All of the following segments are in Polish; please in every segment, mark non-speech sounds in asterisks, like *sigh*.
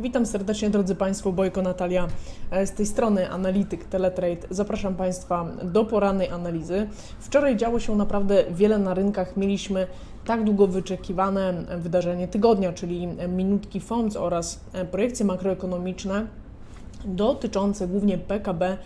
Witam serdecznie drodzy Państwo, Bojko Natalia e, z tej strony Analityk Teletrade. Zapraszam Państwa do porannej analizy. Wczoraj działo się naprawdę wiele na rynkach. Mieliśmy tak długo wyczekiwane wydarzenie tygodnia, czyli minutki FOMC oraz e, projekcje makroekonomiczne dotyczące głównie PKB,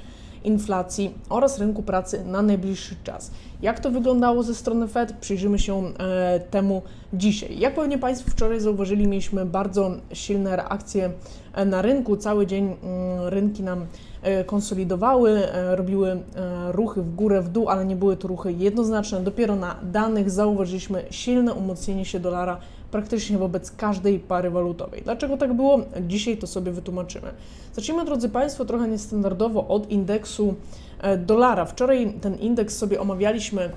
inflacji oraz rynku pracy na najbliższy czas. Jak to wyglądało ze strony Fed? Przyjrzymy się e, temu dzisiaj. Jak pewnie Państwo wczoraj zauważyli, mieliśmy bardzo silne reakcje e, na rynku. Cały dzień mm, rynki nam e, konsolidowały, robiły ruchy w górę, w dół, ale nie były to ruchy jednoznaczne. Dopiero na danych zauważyliśmy silne umocnienie się dolara praktycznie wobec każdej pary walutowej. Dlaczego tak było? Dzisiaj to sobie wytłumaczymy. Zacznijmy, drodzy Państwo, trochę niestandardowo od indeksu e, dolara. Wczoraj ten indeks sobie omawialiśmy,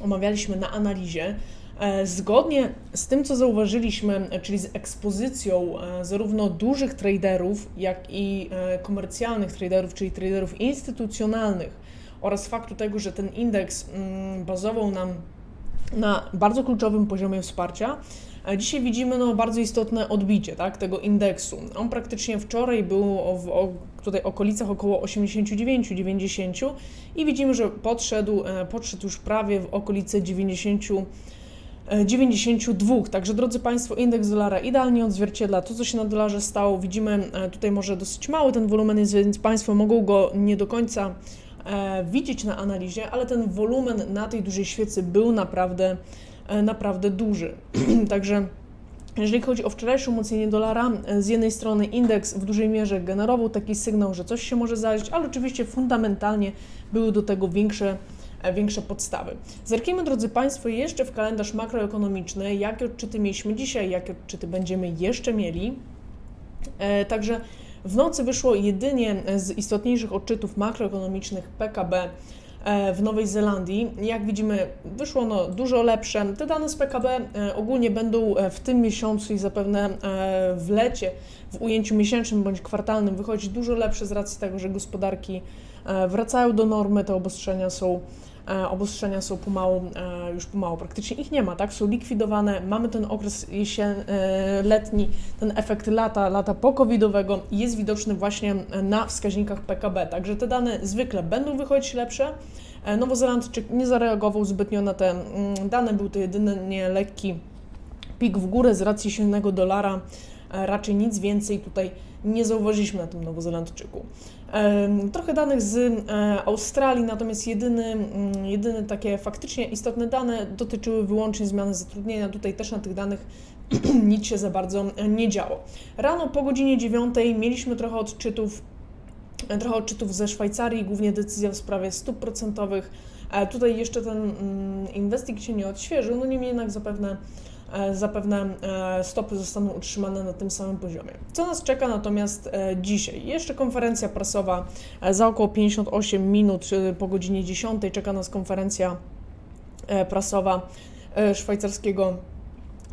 omawialiśmy na analizie. E, Zgodnie z tym, co zauważyliśmy, e, czyli z ekspozycją zarówno dużych traderów, jak i komercjalnych traderów, czyli traderów instytucjonalnych oraz faktu tego, że ten indeks mm, bazował nam na bardzo kluczowym poziomie wsparcia. E, Dzisiaj widzimy no, bardzo istotne odbicie tak, tego indeksu. On praktycznie wczoraj był w tutaj okolicach około 89-90 i widzimy, że podszedł, e, podszedł już prawie w okolice 90. e, 92. Także drodzy Państwo, indeks dolara idealnie odzwierciedla to, co się na dolarze stało. Widzimy e, tutaj może dosyć mały ten wolumen jest, więc Państwo mogą go nie do końca e, widzieć na analizie, ale ten wolumen na tej dużej świecy był naprawdę, e, naprawdę duży. *clears throat* Także jeżeli chodzi o wczorajsze umocnienie dolara, e, z jednej strony indeks w dużej mierze generował taki sygnał, że coś się może zdarzyć, ale oczywiście fundamentalnie były do tego większe, e, większe podstawy. Zerknijmy, drodzy Państwo, jeszcze w kalendarz makroekonomiczny, jakie odczyty mieliśmy dzisiaj, jakie odczyty będziemy jeszcze mieli. E, Także w nocy wyszło jedynie z istotniejszych odczytów makroekonomicznych PKB e, w Nowej Zelandii. Jak widzimy, wyszło ono dużo lepsze. Te dane z PKB e, ogólnie będą e, w tym miesiącu i zapewne e, w lecie, w ujęciu miesięcznym bądź kwartalnym, wychodzić dużo lepsze z racji tego, że gospodarki e, wracają do normy, te obostrzenia są e, obostrzenia są pomału, e, już pomału, praktycznie ich nie ma, tak? Są likwidowane, mamy ten okres jesien, e, letni, ten efekt lata, lata po-covidowego jest widoczny właśnie na wskaźnikach PKB, także te dane zwykle będą wychodzić lepsze. E, Nowozelandczyk nie zareagował zbytnio na te mm, dane, był to jedynie lekki pik w górę z racji silnego dolara. E, Raczej nic więcej tutaj nie zauważyliśmy na tym Nowozelandczyku. Trochę danych z Australii, natomiast jedyny, mm, jedyne takie faktycznie istotne dane dotyczyły wyłącznie zmiany zatrudnienia. Tutaj też na tych danych *clears throat* nic się za bardzo nie działo. Rano po godzinie 9 mieliśmy trochę odczytów trochę odczytów ze Szwajcarii, głównie decyzja w sprawie stóp procentowych. E, Tutaj jeszcze ten mm, inwestik się nie odświeżył, no niemniej jednak zapewne, zapewne e, stopy zostaną utrzymane na tym samym poziomie. Co nas czeka natomiast e, dzisiaj? Jeszcze konferencja prasowa e, za około 58 minut e, po godzinie 10 czeka nas konferencja e, prasowa e, szwajcarskiego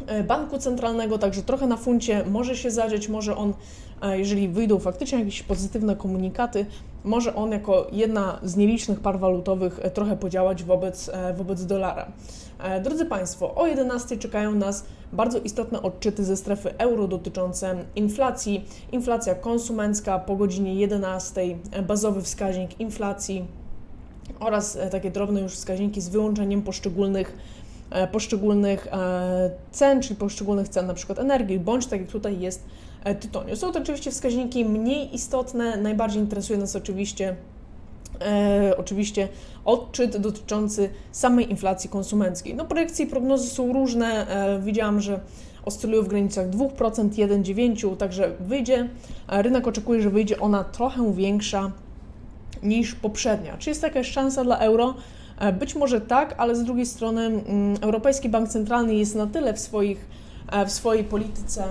e, banku centralnego, także trochę na funcie może się zadzieć, może on, e, jeżeli wyjdą faktycznie jakieś pozytywne komunikaty, może on jako jedna z nielicznych par walutowych e, trochę podziałać wobec, e, wobec dolara. E, Drodzy Państwo, o 11 czekają nas bardzo istotne odczyty ze strefy euro dotyczące inflacji. Inflacja konsumencka po godzinie 11, e, bazowy wskaźnik inflacji oraz e, takie drobne już wskaźniki z wyłączeniem poszczególnych poszczególnych cen, czyli poszczególnych cen przykład energii, bądź tak jak tutaj jest tytoniu. Są to oczywiście wskaźniki mniej istotne, najbardziej interesuje nas oczywiście E, oczywiście odczyt dotyczący samej inflacji konsumenckiej. No projekcje i prognozy są różne. E, widziałam, że oscylują w granicach 2%, 1,9%, także wyjdzie, e, rynek oczekuje, że wyjdzie ona trochę większa niż poprzednia. Czy jest jakaś szansa dla euro? E, Być może tak, ale z drugiej strony mm, Europejski Bank Centralny jest na tyle w, swoich, e, w swojej polityce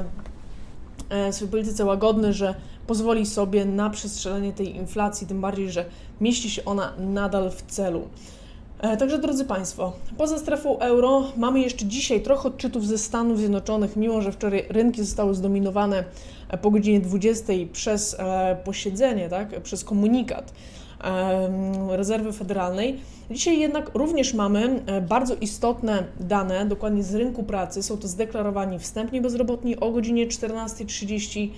w swojej polityce łagodny, że pozwoli sobie na przestrzelenie tej inflacji, tym bardziej, że mieści się ona nadal w celu. E, Także drodzy Państwo, poza strefą euro mamy jeszcze dzisiaj trochę odczytów ze Stanów Zjednoczonych, mimo że wczoraj rynki zostały zdominowane e, po godzinie 20 przez e, posiedzenie, tak, przez komunikat rezerwy federalnej. Dzisiaj jednak również mamy bardzo istotne dane, dokładnie z rynku pracy. Są to zdeklarowani wstępni bezrobotni o godzinie 14.30.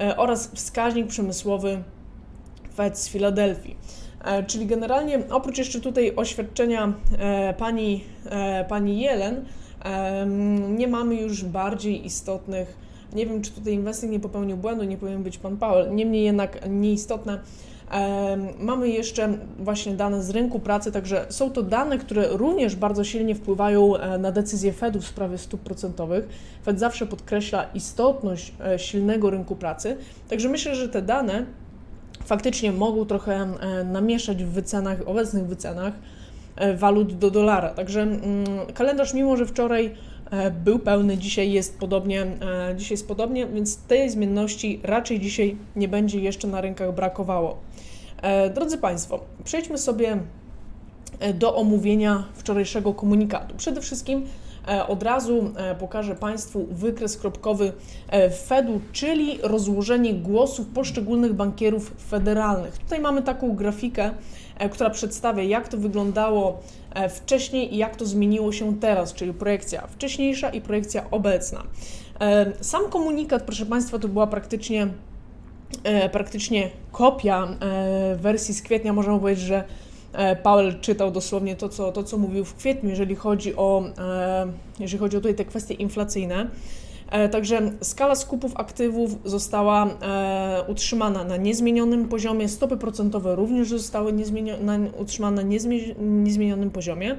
e, oraz wskaźnik przemysłowy Fed z Filadelfii. E, Czyli generalnie oprócz jeszcze tutaj oświadczenia e, pani, pani Jelen, nie mamy już bardziej istotnych, nie wiem czy tutaj inwestor nie popełnił błędu, nie powinien być pan Powell, niemniej jednak nieistotne. Mamy jeszcze właśnie dane z rynku pracy, także są to dane, które również bardzo silnie wpływają e, na decyzję Fedu w sprawie stóp procentowych. Fed zawsze podkreśla istotność e, silnego rynku pracy, także myślę, że te dane faktycznie mogą trochę namieszać w wycenach, obecnych wycenach e, walut do dolara. Także mm, kalendarz, mimo że wczoraj był pełny, dzisiaj jest podobnie, dzisiaj jest podobnie, więc tej zmienności raczej dzisiaj nie będzie jeszcze na rynkach brakowało. E, Drodzy Państwo, przejdźmy sobie e, do omówienia wczorajszego komunikatu. Przede wszystkim e, od razu pokażę Państwu wykres kropkowy Fedu, czyli rozłożenie głosów poszczególnych bankierów federalnych. Tutaj mamy taką grafikę, która przedstawia, jak to wyglądało wcześniej i jak to zmieniło się teraz, czyli projekcja wcześniejsza i projekcja obecna. Sam komunikat, proszę Państwa, to była praktycznie praktycznie kopia e, wersji z kwietnia. Można powiedzieć, że e, Powell czytał dosłownie to co, to, co mówił w kwietniu, jeżeli chodzi o, e, jeżeli chodzi o tutaj te kwestie inflacyjne. E, Także skala skupów aktywów została e, utrzymana na niezmienionym poziomie, stopy procentowe również zostały niezmienio- na, utrzymane na niezmie- niezmienionym poziomie.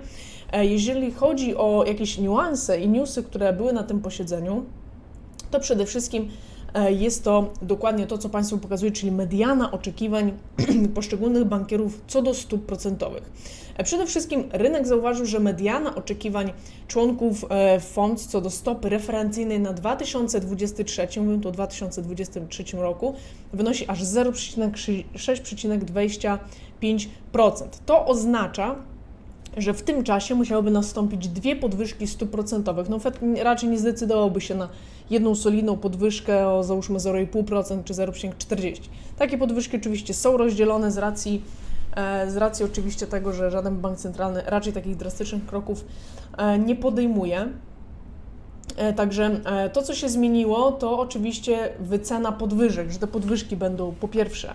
E, Jeżeli chodzi o jakieś niuanse i newsy, które były na tym posiedzeniu, to przede wszystkim e, jest to dokładnie to, co Państwu pokazuję, czyli mediana oczekiwań *clears throat* poszczególnych bankierów co do stóp procentowych. E, Przede wszystkim rynek zauważył, że mediana oczekiwań członków e, fond co do stopy referencyjnej na 2023, mówię tu o 2023 roku, wynosi aż 0,625%. To oznacza, że w tym czasie musiałyby nastąpić dwie podwyżki stóp procentowych. No Fed raczej nie zdecydowałby się na jedną solidną podwyżkę o załóżmy 0,5% czy 0,40%. Takie podwyżki oczywiście są rozdzielone z racji, e, z racji oczywiście tego, że żaden bank centralny raczej takich drastycznych kroków e, nie podejmuje. E, Także to, co się zmieniło, to oczywiście wycena podwyżek, że te podwyżki będą po pierwsze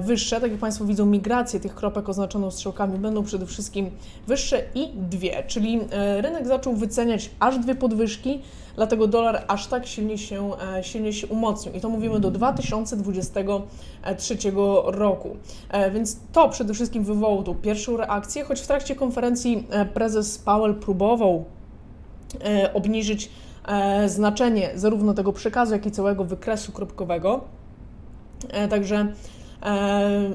wyższe, tak jak Państwo widzą, migracje tych kropek oznaczoną strzałkami będą przede wszystkim wyższe i dwie, czyli e, rynek zaczął wyceniać aż dwie podwyżki, dlatego dolar aż tak silnie się, e, silnie się umocnił i to mówimy do 2023 roku. E, Więc to przede wszystkim wywołało tą pierwszą reakcję, choć w trakcie konferencji e, prezes Powell próbował e, obniżyć e, znaczenie zarówno tego przekazu, jak i całego wykresu kropkowego. E, Także e,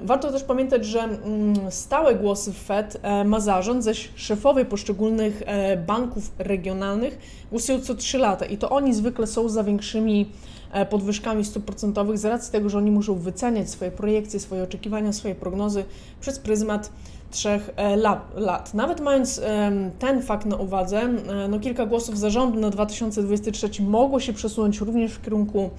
warto też pamiętać, że mm, stałe głosy Fed e, ma zarząd, zaś szefowie poszczególnych e, banków regionalnych głosują co 3 lata i to oni zwykle są za większymi e, podwyżkami stóp procentowych z racji tego, że oni muszą wyceniać swoje projekcje, swoje oczekiwania, swoje prognozy przez pryzmat trzech e, lat. Nawet mając ten fakt na uwadze, e, no kilka głosów zarządu na 2023 mogło się przesunąć również w kierunku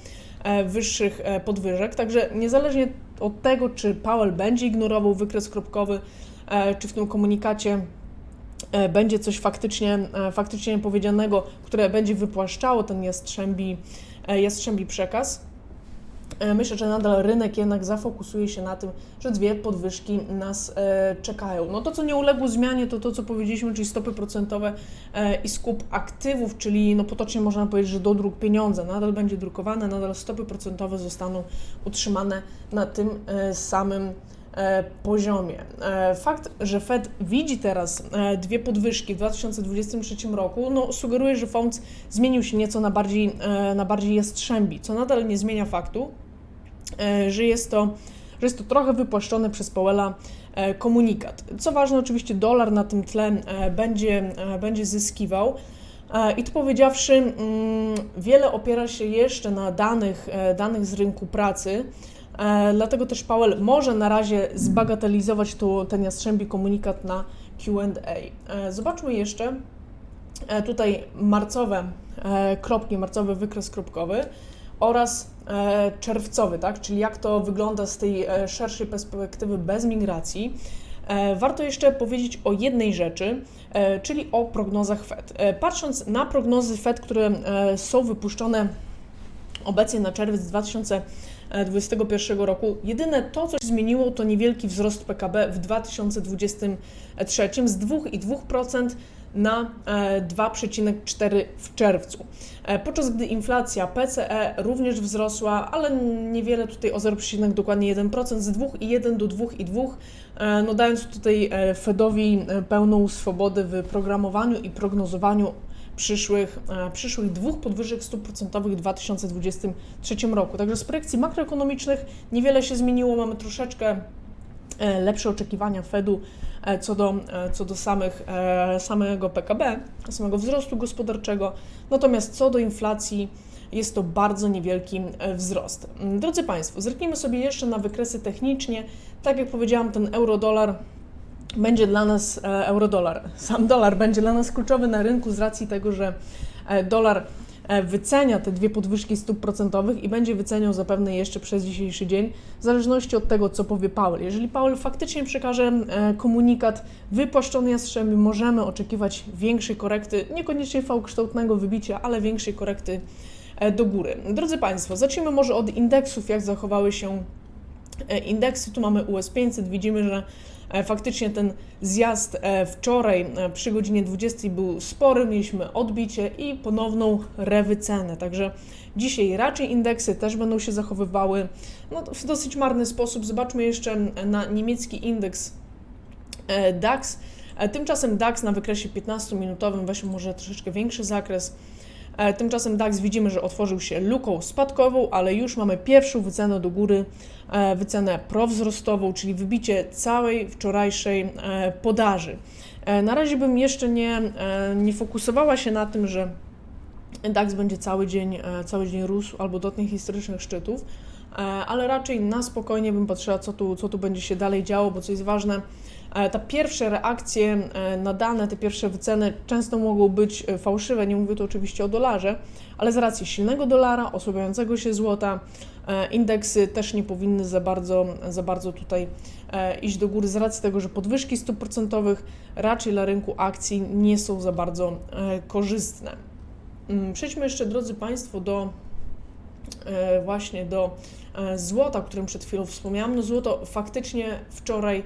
e, wyższych e, podwyżek, także niezależnie od tego, czy Powell będzie ignorował wykres kropkowy, e, czy w tym komunikacie e, będzie coś faktycznie, e, faktycznie powiedzianego, które będzie wypłaszczało ten jastrzębi, jastrzębi przekaz, Myślę, że nadal rynek jednak zafokusuje się na tym, że dwie podwyżki nas e, czekają. No to, co nie uległo zmianie, to to, co powiedzieliśmy, czyli stopy procentowe e, i skup aktywów, czyli no potocznie można powiedzieć, że dodruk pieniądza nadal będzie drukowane, nadal stopy procentowe zostaną utrzymane na tym e, samym e, poziomie. E, Fakt, że Fed widzi teraz e, dwie podwyżki w 2023 roku, no, sugeruje, że fond zmienił się nieco na bardziej, e, na bardziej jastrzębi, co nadal nie zmienia faktu, e, że jest to, że jest to trochę wypłaszczony przez Powella e, komunikat. Co ważne, oczywiście dolar na tym tle e, będzie, e, będzie zyskiwał. E, I tu powiedziawszy, mm, wiele opiera się jeszcze na danych, e, danych z rynku pracy, e, dlatego też Powell może na razie zbagatelizować tu, ten jastrzębi komunikat na Q&A. E, Zobaczmy jeszcze e, tutaj marcowe e, kropki, marcowy wykres kropkowy oraz e, czerwcowy, tak? czyli jak to wygląda z tej e, szerszej perspektywy bez migracji. E, Warto jeszcze powiedzieć o jednej rzeczy, czyli o prognozach Fed. Patrząc na prognozy Fed, które są wypuszczone obecnie na czerwiec 2021 roku. Jedyne to, co się zmieniło, to niewielki wzrost PKB w 2023 z 2,2% na e, 2,4 w czerwcu. E, Podczas gdy inflacja PCE również wzrosła, ale niewiele tutaj o 0, dokładnie 1% z 2,1 do 2,2, e, no dając tutaj e, Fedowi e, pełną swobodę w programowaniu i prognozowaniu przyszłych, e, przyszłych dwóch podwyżek stóp procentowych w 2023 roku. Także z projekcji makroekonomicznych niewiele się zmieniło, mamy troszeczkę e, lepsze oczekiwania Fedu e, co do, co do samych, samego PKB, samego wzrostu gospodarczego. Natomiast co do inflacji, jest to bardzo niewielki wzrost. Drodzy Państwo, zerknijmy sobie jeszcze na wykresy technicznie. Tak jak powiedziałam, ten euro-dolar będzie dla nas e, euro-dolar. Sam dolar będzie dla nas kluczowy na rynku z racji tego, że e, dolar e, wycenia te dwie podwyżki stóp procentowych i będzie wyceniał zapewne jeszcze przez dzisiejszy dzień, w zależności od tego, co powie Powell. Jeżeli Powell faktycznie przekaże komunikat wypłaszczony jastrzębi, możemy oczekiwać większej korekty, niekoniecznie V-kształtnego wybicia, ale większej korekty do góry. Drodzy Państwo, zacznijmy może od indeksów, jak zachowały się indeksy. Tu mamy US 500, widzimy, że e, faktycznie ten zjazd e, wczoraj e, przy godzinie 20 był spory, mieliśmy odbicie i ponowną rewycenę. Także dzisiaj raczej indeksy też będą się zachowywały no, w dosyć marny sposób. Zobaczmy jeszcze na niemiecki indeks e, DAX. E, Tymczasem DAX na wykresie 15-minutowym weźmy może troszeczkę większy zakres. E, Tymczasem DAX widzimy, że otworzył się luką spadkową, ale już mamy pierwszą wycenę do góry, e, wycenę prowzrostową, czyli wybicie całej wczorajszej e, podaży. Na razie bym jeszcze nie, nie fokusowała się na tym, że DAX będzie cały dzień, cały dzień rósł albo dotknie historycznych szczytów, ale raczej na spokojnie bym patrzyła, co tu, co tu będzie się dalej działo, bo co jest ważne, te pierwsze reakcje e, na dane, te pierwsze wyceny często mogą być e, fałszywe. Nie mówię tu oczywiście o dolarze, ale z racji silnego dolara, osłabiającego się złota, e, indeksy też nie powinny za bardzo, za bardzo tutaj iść do góry, z racji tego, że podwyżki stóp procentowych raczej dla rynku akcji nie są za bardzo korzystne. Mm, Przejdźmy jeszcze, drodzy Państwo, do właśnie do złota, o którym przed chwilą wspomniałam. No złoto faktycznie wczoraj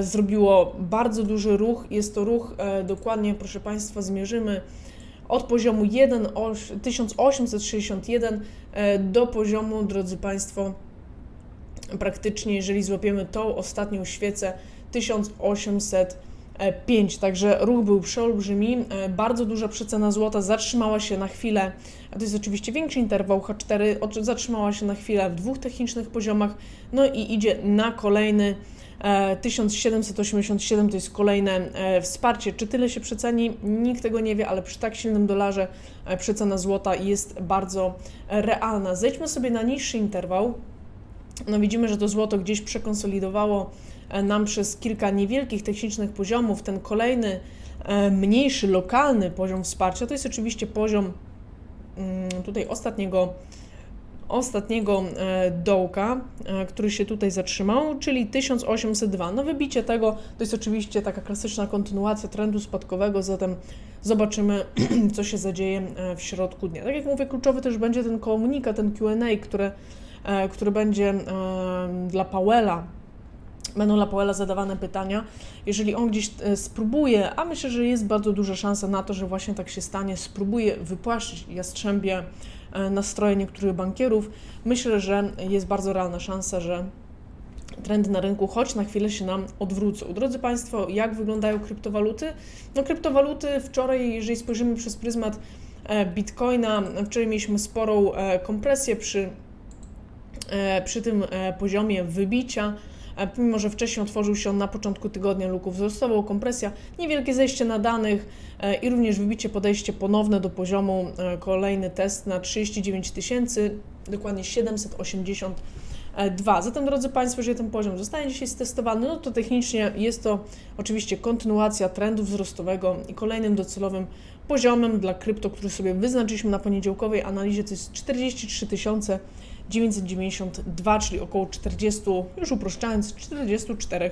zrobiło bardzo duży ruch. Jest to ruch e, dokładnie, proszę Państwa, zmierzymy od poziomu 1, oś- 1861 e, do poziomu, drodzy Państwo, praktycznie, jeżeli złapiemy tą ostatnią świecę, 1805. Także ruch był przeolbrzymi. E, Bardzo duża przecena złota zatrzymała się na chwilę, to jest oczywiście większy interwał H4, oczy- zatrzymała się na chwilę w dwóch technicznych poziomach, no i idzie na kolejny e, 1787 to jest kolejne e, wsparcie. Czy tyle się przeceni? Nikt tego nie wie, ale przy tak silnym dolarze e, przecena złota jest bardzo e, realna. Zejdźmy sobie na niższy interwał. No widzimy, że to złoto gdzieś przekonsolidowało e, nam przez kilka niewielkich technicznych poziomów. Ten kolejny, e, mniejszy, lokalny poziom wsparcia to jest oczywiście poziom mm, tutaj ostatniego, ostatniego e, dołka, e, który się tutaj zatrzymał, czyli 1802. No wybicie tego to jest oczywiście taka klasyczna kontynuacja trendu spadkowego, zatem zobaczymy, *clears throat* co się zadzieje e, w środku dnia. Tak jak mówię, kluczowy też będzie ten komunikat, ten Q&A, który, e, który będzie e, dla Powella będą dla Powella zadawane pytania. Jeżeli on gdzieś e, spróbuje, a myślę, że jest bardzo duża szansa na to, że właśnie tak się stanie, spróbuje wypłaszczyć jastrzębie e, nastroje niektórych bankierów, myślę, że jest bardzo realna szansa, że trendy na rynku choć na chwilę się nam odwrócą. Drodzy Państwo, jak wyglądają kryptowaluty? No kryptowaluty wczoraj, jeżeli spojrzymy przez pryzmat e, Bitcoina, wczoraj mieliśmy sporą kompresję przy, przy tym poziomie wybicia. Pomimo, że wcześniej otworzył się on na początku tygodnia luką wzrostową, kompresja, niewielkie zejście na danych e, i również wybicie, podejście ponowne do poziomu, e, kolejny test na 39 tysięcy, dokładnie 782. Zatem, drodzy Państwo, jeżeli ten poziom zostanie dzisiaj stestowany, no to technicznie jest to oczywiście kontynuacja trendu wzrostowego i kolejnym docelowym poziomem dla krypto, który sobie wyznaczyliśmy na poniedziałkowej analizie, to jest 43 992, czyli około 40, już uproszczając, 44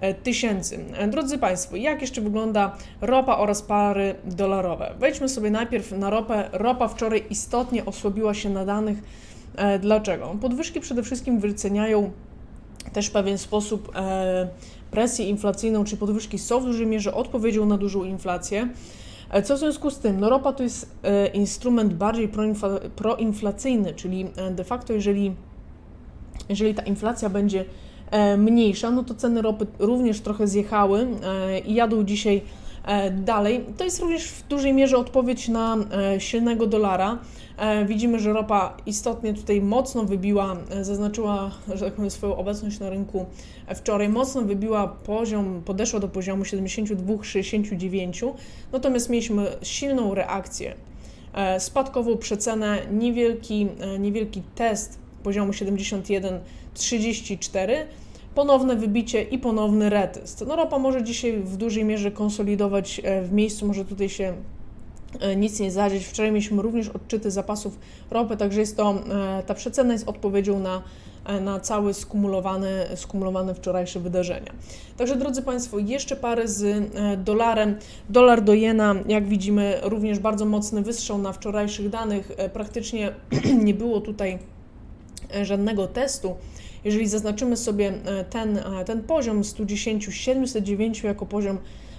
e, tysięcy. E, Drodzy Państwo, jak jeszcze wygląda ropa oraz pary dolarowe? Wejdźmy sobie najpierw na ropę. Ropa wczoraj istotnie osłabiła się na danych. E, Dlaczego? Podwyżki przede wszystkim wyceniają też w pewien sposób presję inflacyjną, czyli podwyżki są w dużej mierze odpowiedzią na dużą inflację. Co w związku z tym? No ropa to jest e, instrument bardziej proinfla, proinflacyjny, czyli e, de facto jeżeli, jeżeli ta inflacja będzie e, mniejsza, no to ceny ropy również trochę zjechały i jadą dzisiaj dalej. To jest również w dużej mierze odpowiedź na e, silnego dolara. E, Widzimy, że ropa istotnie tutaj mocno wybiła, e, zaznaczyła, że tak powiem, swoją obecność na rynku e, wczoraj, mocno wybiła poziom, podeszła do poziomu 72-69, natomiast mieliśmy silną reakcję e, spadkową przecenę, niewielki, e, niewielki test poziomu 71,34, ponowne wybicie i ponowny retest. No ropa może dzisiaj w dużej mierze konsolidować e, w miejscu, może tutaj się e, nic nie zdarzyć. Wczoraj mieliśmy również odczyty zapasów ropy, także jest to, e, ta przecena jest odpowiedzią na, na całe skumulowane, skumulowane wczorajsze wydarzenia. Także drodzy Państwo, jeszcze pary z dolarem. Dolar do jena, jak widzimy, również bardzo mocny wystrzał na wczorajszych danych. Praktycznie *clears throat* nie było tutaj żadnego testu. Jeżeli zaznaczymy sobie e, ten, e, ten poziom 110, 709 jako poziom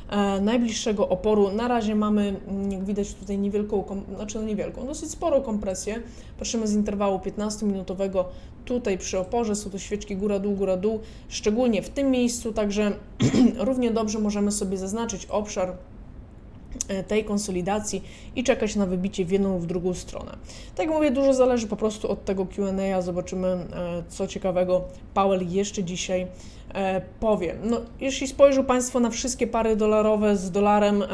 e, najbliższego oporu, na razie mamy, mm, jak widać tutaj niewielką, znaczy no niewielką, dosyć sporą kompresję. Patrzymy z interwału 15-minutowego tutaj przy oporze, są to świeczki góra-dół, góra-dół, szczególnie w tym miejscu, także *clears throat* równie dobrze możemy sobie zaznaczyć obszar tej konsolidacji i czekać na wybicie w jedną w drugą stronę. Tak jak mówię, dużo zależy po prostu od tego Q&A, zobaczymy e, co ciekawego Powell jeszcze dzisiaj e, powie. No, jeśli spojrzą Państwo na wszystkie pary dolarowe z dolarem, e,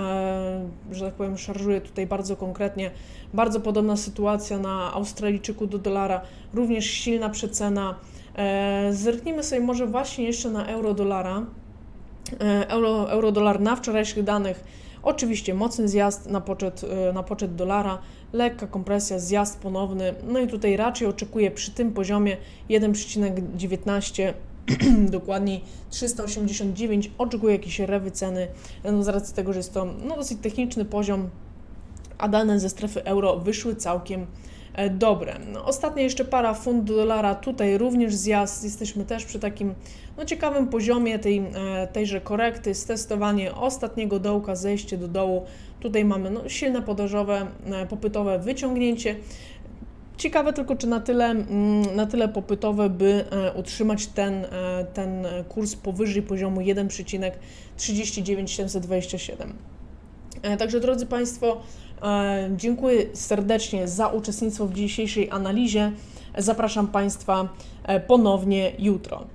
że tak powiem, szarżuję tutaj bardzo konkretnie, bardzo podobna sytuacja na Australijczyku do dolara, również silna przecena. E, Zerknijmy sobie może właśnie jeszcze na euro-dolara. E, Euro, euro-dolar na wczorajszych danych Oczywiście mocny zjazd na poczet, e, na poczet dolara, lekka kompresja, zjazd ponowny. No i tutaj raczej oczekuję przy tym poziomie 1,19 *clears throat* dokładniej 389 oczekuję jakieś rewy ceny, no z racji tego, że jest to no, dosyć techniczny poziom, a dane ze strefy euro wyszły całkiem dobre. No, jeszcze para funt do dolara, tutaj również zjazd, jesteśmy też przy takim no, ciekawym poziomie tej, e, tejże korekty, stestowanie ostatniego dołka, zejście do dołu, tutaj mamy no, silne podażowe, e, popytowe wyciągnięcie, Ciekawe tylko, czy na tyle, mm, na tyle popytowe, by e, utrzymać ten, e, ten kurs powyżej poziomu 1,39727. E, Także drodzy Państwo, e, dziękuję serdecznie za uczestnictwo w dzisiejszej analizie. Zapraszam Państwa e, ponownie jutro.